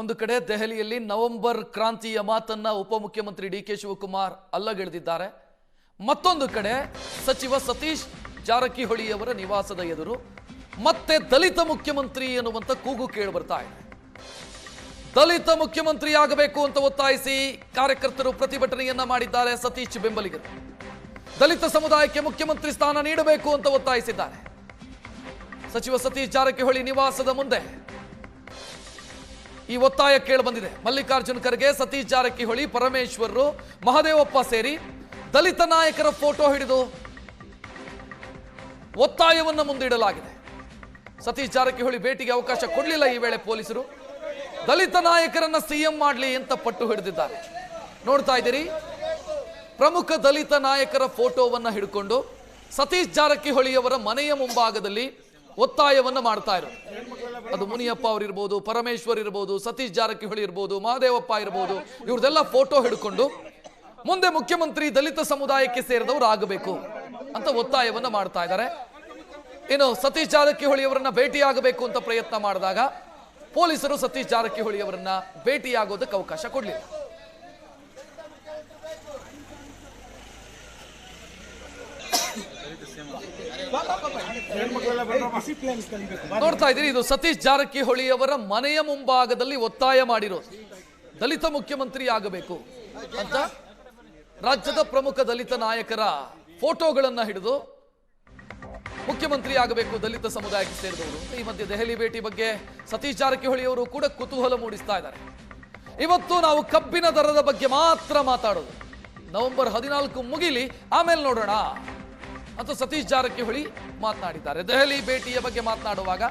ಒಂದು ಕಡೆ ದೆಹಲಿಯಲ್ಲಿ ನವೆಂಬರ್ ಕ್ರಾಂತಿಯ ಮಾತನ್ನ ಉಪಮುಖ್ಯಮಂತ್ರಿ ಡಿ ಕೆ ಶಿವಕುಮಾರ್ ಅಲ್ಲಗೆಳೆದಿದ್ದಾರೆ. ಮತ್ತೊಂದು ಕಡೆ ಸಚಿವ ಸತೀಶ್ ಜಾರಕಿಹೊಳಿಯವರ ನಿವಾಸದ ಎದುರು ಮತ್ತೆ ದಲಿತ ಮುಖ್ಯಮಂತ್ರಿ ಎನ್ನುವಂತ ಕೂಗು ಕೇಳಿ ಬರ್ತಾ ಇದೆ. ದಲಿತ ಮುಖ್ಯಮಂತ್ರಿ ಆಗಬೇಕು ಅಂತ ಒತ್ತಾಯಿಸಿ ಕಾರ್ಯಕರ್ತರು ಪ್ರತಿಭಟನೆಯನ್ನ ಮಾಡಿದ್ದಾರೆ ಸತೀಶ್ ಬೆಂಬಲಿಗರು. ದಲಿತ ಸಮುದಾಯಕ್ಕೆ ಮುಖ್ಯಮಂತ್ರಿ ಸ್ಥಾನ ನೀಡಬೇಕು ಅಂತ ಒತ್ತಾಯಿಸಿದ್ದಾರೆ. ಸಚಿವ ಸತೀಶ್ ಜಾರಕಿಹೊಳಿ ನಿವಾಸದ ಮುಂದೆ ಈ ಒತ್ತಾಯ ಕೇಳಿ ಬಂದಿದೆ. ಮಲ್ಲಿಕಾರ್ಜುನ್ ಖರ್ಗೆ, ಸತೀಶ್ ಜಾರಕಿಹೊಳಿ ಪರಮೇಶ್ವರರು ಮಹದೇವಪ್ಪ ಸೇರಿ ದಲಿತ ನಾಯಕರ ಫೋಟೋ ಹಿಡಿದು ಒತ್ತಾಯವನ್ನು ಮುಂದಿಡಲಾಗಿದೆ. ಸತೀಶ್ ಜಾರಕಿಹೊಳಿ ಭೇಟಿಗೆ ಅವಕಾಶ ಕೊಡಲಿಲ್ಲ ಈ ವೇಳೆ ಪೊಲೀಸರು. ದಲಿತ ನಾಯಕರನ್ನ ಸಿಎಂ ಮಾಡಲಿ ಅಂತ ಪಟ್ಟು ಹಿಡಿದಿದ್ದಾರೆ. ನೋಡ್ತಾ ಇದ್ದೀರಿ, ಪ್ರಮುಖ ದಲಿತ ನಾಯಕರ ಫೋಟೋವನ್ನು ಹಿಡ್ಕೊಂಡು ಸತೀಶ್ ಜಾರಕಿಹೊಳಿಯವರ ಮನೆಯ ಮುಂಭಾಗದಲ್ಲಿ ಒತ್ತಾಯವನ್ನ ಮಾಡ್ತಾ ಇರೋದು ಅದು ಮುನಿಯಪ್ಪ ಅವರಿರ್ಬೋದು, ಪರಮೇಶ್ವರ್ ಇರ್ಬೋದು, ಸತೀಶ್ ಜಾರಕಿಹೊಳಿ ಇರ್ಬೋದು, ಮಹದೇವಪ್ಪ ಇರ್ಬೋದು ಇವ್ರದೆಲ್ಲ ಫೋಟೋ ಹಿಡ್ಕೊಂಡು ಮುಂದೆ ಮುಖ್ಯಮಂತ್ರಿ ದಲಿತ ಸಮುದಾಯಕ್ಕೆ ಸೇರಿದವರು ಆಗಬೇಕು ಅಂತ ಒತ್ತಾಯವನ್ನ ಮಾಡ್ತಾ ಇದ್ದಾರೆ. ಇನ್ನು ಸತೀಶ್ ಜಾರಕಿಹೊಳಿ ಅವರನ್ನ ಭೇಟಿಯಾಗಬೇಕು ಅಂತ ಪ್ರಯತ್ನ ಮಾಡಿದಾಗ ಪೊಲೀಸರು ಸತೀಶ್ ಜಾರಕಿಹೊಳಿ ಅವರನ್ನ ಭೇಟಿಯಾಗೋದಕ್ಕೆ ಅವಕಾಶ ಕೊಡಲಿಲ್ಲ. ನೋಡ್ತಾ ಇದ್ದೀರಿ, ಇದು ಸತೀಶ್ ಜಾರಕಿಹೊಳಿ ಅವರ ಮನೆಯ ಮುಂಭಾಗದಲ್ಲಿ ಒತ್ತಾಯ ಮಾಡಿರೋದು ದಲಿತ ಮುಖ್ಯಮಂತ್ರಿ ಆಗಬೇಕು ಅಂತ ರಾಜ್ಯದ ಪ್ರಮುಖ ದಲಿತ ನಾಯಕರ ಫೋಟೋಗಳನ್ನು ಹಿಡಿದು ಮುಖ್ಯಮಂತ್ರಿ ಆಗಬೇಕು ದಲಿತ ಸಮುದಾಯಕ್ಕೆ ಸೇರಿದವರು. ಈ ಮಧ್ಯೆ ದೆಹಲಿ ಭೇಟಿ ಬಗ್ಗೆ ಸತೀಶ್ ಜಾರಕಿಹೊಳಿ ಅವರು ಕೂಡ ಕುತೂಹಲ ಮೂಡಿಸ್ತಾ ಇದ್ದಾರೆ. ಇವತ್ತು ನಾವು ಕಬ್ಬಿನ ದರದ ಬಗ್ಗೆ ಮಾತ್ರ ಮಾತಾಡೋದು. ನವೆಂಬರ್ ಹದಿನಾಲ್ಕು ಮುಗಿಲಿ, ಆಮೇಲೆ ನೋಡೋಣ. ಅಂತ ಸತೀಶ್ ಜಾರಕಿಹೊಳಿ ಮಾತನಾಡಿದ್ದಾರೆ. ದೆಹಲಿ ಭೇಟಿಯ ಬಗ್ಗೆ ಮಾತನಾಡುವಾಗ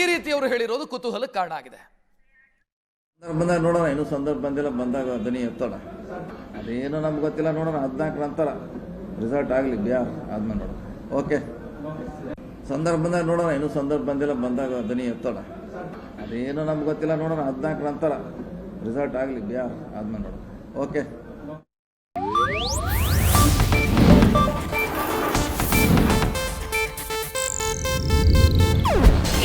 ಈ ರೀತಿ ಅವರು ಹೇಳಿರೋದು ಕುತೂಹಲ ಕಾರಣ ಆಗಿದೆ. ಬಂದಾಗ ನೋಡೋಣ ಏನು ಸಂದರ್ಭ ಬಂದಿಲ್ಲ, ಬಂದಾಗ ಧ್ವನಿ ಎತ್ತೋಣ. ಅದೇನು ನಮ್ಗೆ ಗೊತ್ತಿಲ್ಲ, ನೋಡೋಣ, ಹದಿನಾಲ್ಕು ನಂತರ ರಿಸಲ್ಟ್ ಆಗಲಿ, ಬಿಹಾರ್ ಆದ್ಮೇಲೆ ನೋಡೋಣ. ಓಕೆ ಸಂದರ್ಭ ಬಂದಾಗ ನೋಡೋಣ ಏನು ಸಂದರ್ಭ ಬಂದಿಲ್ಲ, ಬಂದಾಗ ಧ್ವನಿ ಎತ್ತೋಣ. ಅದೇನು ನಮ್ಗೆ ಗೊತ್ತಿಲ್ಲ, ನೋಡೋಣ, ಹದಿನಾಲ್ಕು ನಂತರ ರಿಸಲ್ಟ್ ಆಗಲಿ, ಬಿಹಾರ್ ಆದ್ಮೇಲೆ ನೋಡೋಣ. ಓಕೆ